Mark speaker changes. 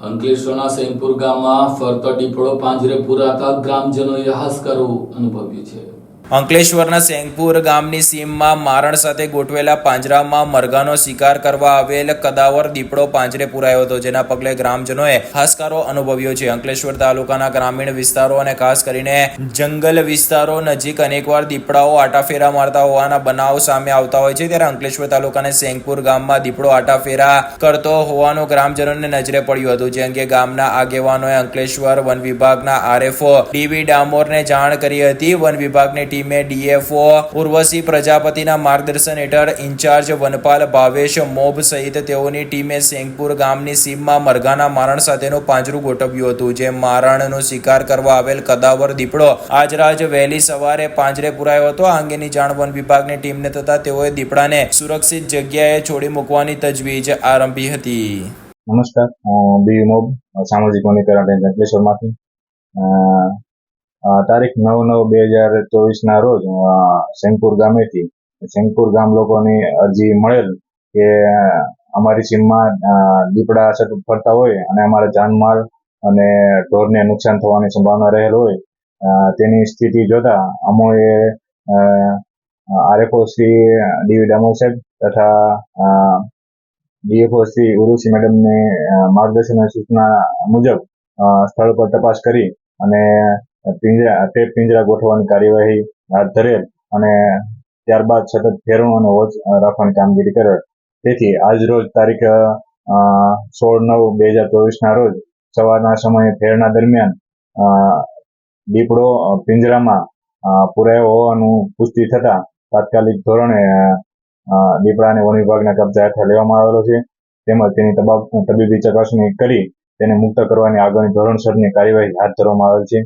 Speaker 1: અંકલેશ્વરના સૈનપુર ગામમાં ફરતો દીપડો પાંજરે પુરાતા ગ્રામજનોએ હાશકારો અનુભવ્યું છે.
Speaker 2: અંકલેશ્વરના સેંગપુર ગામની સીમમાં મારણ સાથે ગોઠવેલા પાંજરામાં મરઘાનો શિકાર કરવા આવેલ કદાવર દીપડો પાંજરે પુરાયો હતો, જેના પગલે ગ્રામજનોએ હાસકારો અનુભવ્યો છે. અંકલેશ્વર તાલુકાના ગ્રામીણ વિસ્તારો અને ખાસ કરીને જંગલ વિસ્તારો નજીક અનેકવાર દીપડાઓ આટાફેરા મારતા હોવાના બનાવ સામે આવતા હોય છે. ત્યારે અંકલેશ્વર તાલુકાના સેંગપુર ગામમાં દીપડો આટાફેરા કરતો હોવાનું ગ્રામજનોને નજરે પડ્યું હતું. જે અંગે ગામના આગેવાનોએ અંકલેશ્વર વન વિભાગના આરએફઓ ડીવી ડામોરને જાણ કરી હતી. વન વિભાગની ટીમે ડીએફઓ ઉર્વશી પ્રજાપતિના માર્ગદર્શન હેઠળ ઇન્ચાર્જ વનપાલ ભાવેશ મોબ સહિત તેઓની ટીમે સેંગપુર ગામની સીમમાં મરઘાના મારણ સાથેનું પાંજરું ગોઠવ્યું હતું. જે મારણનો શિકાર કરવા આવેલ કદાવર દીપડો આજરાજ વહેલી સવારે પાંજરે પુરાયો હતો. આ અંગેની જાણ વન વિભાગની ટીમને થતા તેઓએ દીપડાને સુરક્ષિત જગ્યાએ છોડી મૂકવાની તજવીજ આરંભી હતી.
Speaker 3: નમસ્કાર, હું બી મોબ, સામાજિક વનીકરણ અંકલેશ્વરમાંથી તારીખ નવ નવ બે હજાર ચોવીસના રોજ અ, ગામેથી સેંગપુર ગામ લોકોની અરજી મળેલ કે અમારી સીમમાં દીપડા સતત ફરતા હોય અને અમારા જાનમાલ અને ઢોરને નુકસાન થવાની સંભાવના રહેલ હોય તેની સ્થિતિ જોતા અમોએ આરએફઓ શ્રી ડીવી ડામોર સાહેબ તથા ડીએફઓ શ્રી ઉરુસી મેડમને માર્ગદર્શન અને સૂચના મુજબ સ્થળ પર તપાસ કરી અને પિંજરા, તે પિંજરા ગોઠવવાની કાર્યવાહી હાથ ધરેલ અને ત્યારબાદ સતત ફેરવું અને વોચ રાખવાની કામગીરી કરેલ. તેથી આજ રોજ તારીખ સોળ નવ બે હજાર ચોવીસના રોજ સવારના સમયે ફેરના દરમિયાન દીપડો પિંજરામાં પુરાયો હોવાનું પુષ્ટિ થતા તાત્કાલિક ધોરણે દીપડાને વન વિભાગના કબજા હેઠળ લેવામાં આવેલો છે. તેમજ તેની તબીબી ચકાસણી કરી તેને મુક્ત કરવાની આગળની ધોરણસરની કાર્યવાહી હાથ ધરવામાં આવેલ છે.